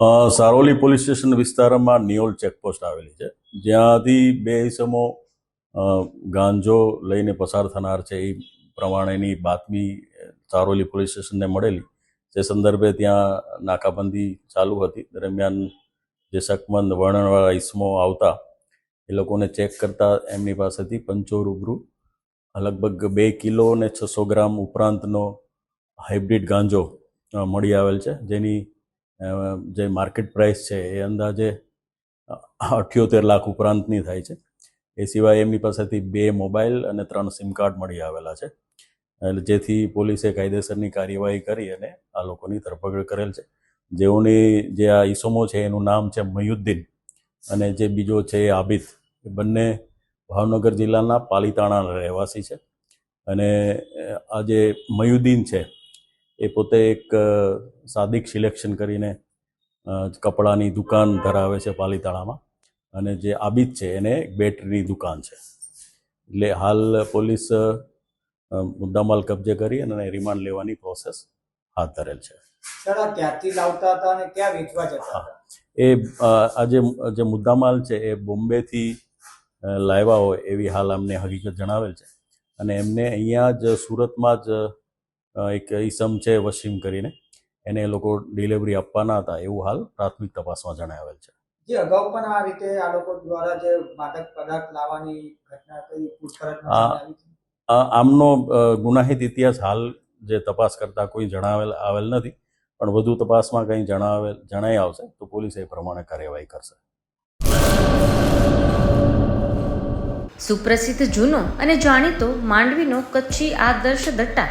Saroli police station વિસ્તારમાં Niyol checkpost આવેલી છે. જ્યાંથી બે ઇસમો ગાંજો લઈને પસાર થનાર છે એ પ્રમાણેની બાતમી સારોલી પોલીસ સ્ટેશનને મળેલી. જે સંદર્ભે ત્યાં નાકાબંધી ચાલુ હતી. દરમિયાન જે શકમંદ વર્ણનવાળા ઇસમો આવતા, એ લોકોને ચેક કરતા એમની પાસેથી પંચો રૂબરૂ, લગભગ બે કિલો ને છસો ગ્રામ ઉપરાંતનો હાઇબ્રિડ ગાંજો મળી આવેલ છે. જેની જે માર્કેટ પ્રાઇસ છે, એ અંદાજે અઠ્યોતેર લાખ ઉપરાંતની થાય છે. એ સિવાય એમની પાસેથી બે મોબાઈલ અને ત્રણ સિમ કાર્ડ મળી આવેલા છે. એટલે જેથી પોલીસે કાયદેસરની કાર્યવાહી કરી અને આ લોકોની ધરપકડ કરેલ છે. જેઓની જે આ ઈસમો છે, એનું નામ છે મયુદ્દીન અને જે બીજો છે એ આબિદ. એ બંને ભાવનગર જિલ્લાના પાલીતાણાના રહેવાસી છે. અને આ જે મયુદ્દીન છે એ પોતે એક સાદિક સિલેક્શન કરીને કપડાની દુકાન ધરાવે છે પાલીતાણામાં. અને જે આબિદ છે એને એક બેટરીની દુકાન છે. એટલે હાલ પોલીસ મુદ્દામાલ કબજે કરી અને રિમાન્ડ લેવાની પ્રોસેસ હાથ ધરેલ છે. ક્યાંથી લાવતા હતા અને ક્યાં વેચવા જતા એ આજે આ જે મુદ્દામાલ છે એ બોમ્બેથી લાવ્યા હોય એવી હાલ અમને હકીકત જણાવેલ છે. અને એમને અહીંયા જ સુરતમાં જ એક ઈસમ છે વસીમ કરીને. એને એ લોકો ડિલિવરી આપવાના હતા એવું હાલ પ્રાથમિક તપાસમાં જણાવેલ છે. જે અગાઉ પણ આ રીતે આ લોકો દ્વારા જે માદક પદાર્થ લાવવાની ઘટના? આ આમનો ગુનાહિત ઇતિહાસ હાલ જે તપાસ કરતા કોઈ જણાવેલ આવેલ નથી. પણ વધુ તપાસમાં કંઈ જણાવેલ જણાઈ આવશે તો પોલીસ એ પ્રમાણે કાર્યવાહી કરશે. સુપ્રસિદ્ધ જૂનો અને જાણીતો માંડવીનો કચ્છી આદર્શ દટ્ટા